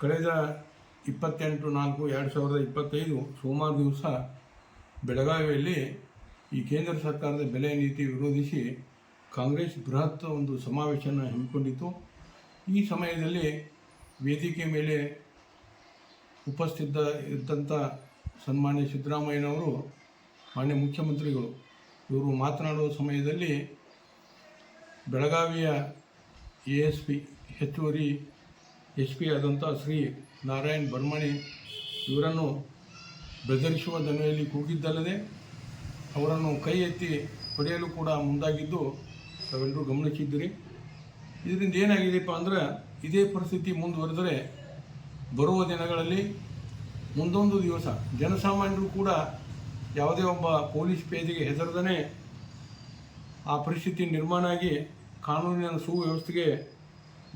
ಕಳೆದ ಇಪ್ಪತ್ತೆಂಟು ನಾಲ್ಕು ಎರಡು ಸಾವಿರದ ಇಪ್ಪತ್ತೈದು ಸೋಮವಾರ ದಿವಸ ಬೆಳಗಾವಿಯಲ್ಲಿ ಈ ಕೇಂದ್ರ ಸರ್ಕಾರದ ಬೆಲೆ ನೀತಿ ವಿರೋಧಿಸಿ ಕಾಂಗ್ರೆಸ್ ಬೃಹತ್ ಒಂದು ಸಮಾವೇಶನ ಹಮ್ಮಿಕೊಂಡಿತ್ತು. ಈ ಸಮಯದಲ್ಲಿ ವೇದಿಕೆ ಮೇಲೆ ಉಪಸ್ಥಿತ ಇದ್ದಂಥ ಸನ್ಮಾನ್ಯ ಸಿದ್ದರಾಮಯ್ಯನವರು, ಮಾನ್ಯ ಮುಖ್ಯಮಂತ್ರಿಗಳು, ಇವರು ಮಾತನಾಡುವ ಸಮಯದಲ್ಲಿ ಬೆಳಗಾವಿಯ ಎ ಎಸ್ ಪಿ ಹೆಚ್ಚುವರಿ ಎಸ್ ಪಿ ಆದಂಥ ಶ್ರೀ ನಾರಾಯಣ್ ಬರ್ಮಣಿ ಇವರನ್ನು ಬೆದರಿಸುವ ದನಿಯಲ್ಲಿ ಕೂಗಿದ್ದಲ್ಲದೆ ಅವರನ್ನು ಕೈ ಎತ್ತಿ ಹೊಡೆಯಲು ಕೂಡ ಮುಂದಾಗಿದ್ದು ತಾವೆಲ್ಲರೂ ಗಮನಿಸಿದ್ದೀರಿ. ಇದರಿಂದ ಏನಾಗಿದೆಯಪ್ಪ ಅಂದ್ರೆ ಇದೇ ಪರಿಸ್ಥಿತಿ ಮುಂದುವರೆದರೆ ಬರುವ ದಿನಗಳಲ್ಲಿ ಮುಂದೊಂದು ದಿವಸ ಜನಸಾಮಾನ್ಯರು ಕೂಡ ಯಾವುದೇ ಒಬ್ಬ ಪೊಲೀಸ್ ಪೇಜಿಗೆ ಹೆದರದನೇ ಆ ಪರಿಸ್ಥಿತಿ ನಿರ್ಮಾಣ ಆಗಿ ಕಾನೂನಿನ ಸುವ್ಯವಸ್ಥೆಗೆ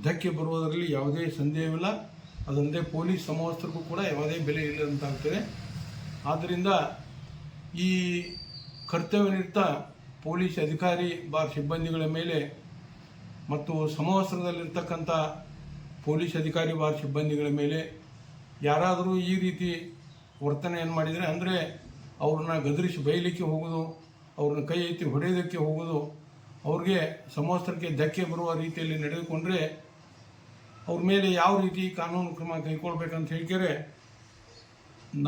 ಧಕ್ಕೆ ಬರುವುದರಲ್ಲಿ ಯಾವುದೇ ಸಂದೇಹವಿಲ್ಲ. ಅದಲ್ಲದೆ ಪೊಲೀಸ್ ಸಮವಸ್ತ್ರಕ್ಕೂ ಕೂಡ ಯಾವುದೇ ಬೆಲೆ ಇಲ್ಲದಂತಾಗ್ತದೆ. ಆದ್ದರಿಂದ ಈ ಕರ್ತವ್ಯ ನಿರ್ತ ಪೊಲೀಸ್ ಅಧಿಕಾರಿ ಬಾ ಸಿಬ್ಬಂದಿಗಳ ಮೇಲೆ ಮತ್ತು ಸಮವಸ್ತ್ರದಲ್ಲಿರ್ತಕ್ಕಂಥ ಪೊಲೀಸ್ ಅಧಿಕಾರಿ ಬಾರ್ ಸಿಬ್ಬಂದಿಗಳ ಮೇಲೆ ಯಾರಾದರೂ ಈ ರೀತಿ ವರ್ತನೆಯನ್ನು ಮಾಡಿದರೆ ಅಂದರೆ ಅವ್ರನ್ನ ಗದರಿಸಿ ಬೈಲಿಕ್ಕೆ ಹೋಗೋದು ಅವ್ರನ್ನ ಕೈ ಎತ್ತಿ ಹೊಡೆಯೋದಕ್ಕೆ ಹೋಗೋದು ಅವ್ರಿಗೆ ಸಮವಸ್ತ್ರಕ್ಕೆ ಧಕ್ಕೆ ಬರುವ ರೀತಿಯಲ್ಲಿ ನಡೆದುಕೊಂಡ್ರೆ ಅವ್ರ ಮೇಲೆ ಯಾವ ರೀತಿ ಕಾನೂನು ಕ್ರಮ ಕೈಗೊಳ್ಬೇಕಂತ ಹೇಳಿದರೆ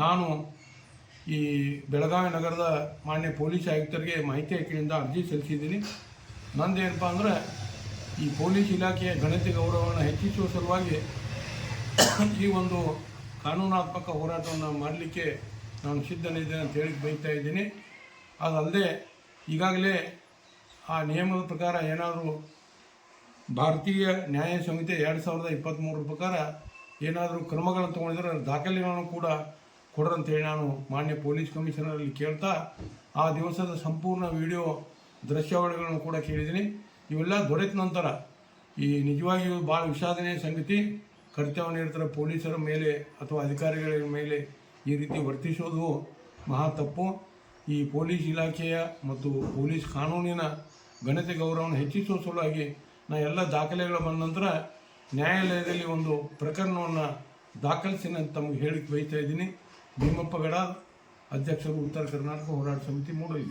ನಾನು ಈ ಬೆಳಗಾವಿ ನಗರದ ಮಾನ್ಯ ಪೊಲೀಸ್ ಆಯುಕ್ತರಿಗೆ ಮಾಹಿತಿ ಹಾಕಿಯಿಂದ ಅರ್ಜಿ ಸಲ್ಲಿಸಿದ್ದೀನಿ. ನಂದೇನಪ್ಪ ಅಂದ್ರೆ, ಈ ಪೊಲೀಸ್ ಇಲಾಖೆಯ ಗಣತಿ ಗೌರವವನ್ನು ಹೆಚ್ಚಿಸುವ ಸಲುವಾಗಿ ಈ ಒಂದು ಕಾನೂನಾತ್ಮಕ ಹೋರಾಟವನ್ನು ಮಾಡಲಿಕ್ಕೆ ನಾನು ಸಿದ್ಧನಿದ್ದೇನೆ ಅಂತ ಹೇಳಿ ಬೈತಾ ಇದ್ದೀನಿ. ಅದಲ್ಲದೆ ಈಗಾಗಲೇ ಆ ನಿಯಮದ ಪ್ರಕಾರ ಏನಾದರೂ ಭಾರತೀಯ ನ್ಯಾಯ ಸಂಹಿತೆ ಎರಡು ಸಾವಿರದ ಇಪ್ಪತ್ತ್ಮೂರು ಪ್ರಕಾರ ಏನಾದರೂ ಕ್ರಮಗಳನ್ನು ತೊಗೊಂಡಿದ್ರೆ ದಾಖಲೆಗಳನ್ನು ಕೂಡ ಕೊಡ್ರಂತೇಳಿ ನಾನು ಮಾನ್ಯ ಪೊಲೀಸ್ ಕಮಿಷನರಲ್ಲಿ ಕೇಳ್ತಾ ಆ ದಿವಸದ ಸಂಪೂರ್ಣ ವಿಡಿಯೋ ದೃಶ್ಯಾವಳಿಗಳನ್ನು ಕೂಡ ಕೇಳಿದ್ದೀನಿ. ಇವೆಲ್ಲ ದೊರೆತ ನಂತರ ಈ ನಿಜವಾಗಿಯೂ ಭಾಳ ವಿಷಾದನೆಯ ಸಂಗತಿ. ಕರ್ತವ್ಯ ನೀಡ್ತಾರೆ ಪೊಲೀಸರ ಮೇಲೆ ಅಥವಾ ಅಧಿಕಾರಿಗಳ ಮೇಲೆ ಈ ರೀತಿ ವರ್ತಿಸೋದು ಮಹಾ ತಪ್ಪು. ಈ ಪೊಲೀಸ್ ಇಲಾಖೆಯ ಮತ್ತು ಪೊಲೀಸ್ ಕಾನೂನಿನ ಘನತೆ ಗೌರವವನ್ನು ಹೆಚ್ಚಿಸುವ ಸಲುವಾಗಿ ನಾ ಎಲ್ಲ ದಾಖಲೆಗಳು ಬಂದ ನಂತರ ನ್ಯಾಯಾಲಯದಲ್ಲಿ ಒಂದು ಪ್ರಕರಣವನ್ನು ದಾಖಲಿಸಿ ನಾನು ತಮಗೆ ಹೇಳಿ ಬೈತಾ ಇದ್ದೀನಿ. ಭೀಮಪ್ಪ ಗಡ ಅಧ್ಯಕ್ಷರು ಉತ್ತರ ಕರ್ನಾಟಕ ಹೋರಾಟ ಸಮಿತಿ ಮೂಡಲಿ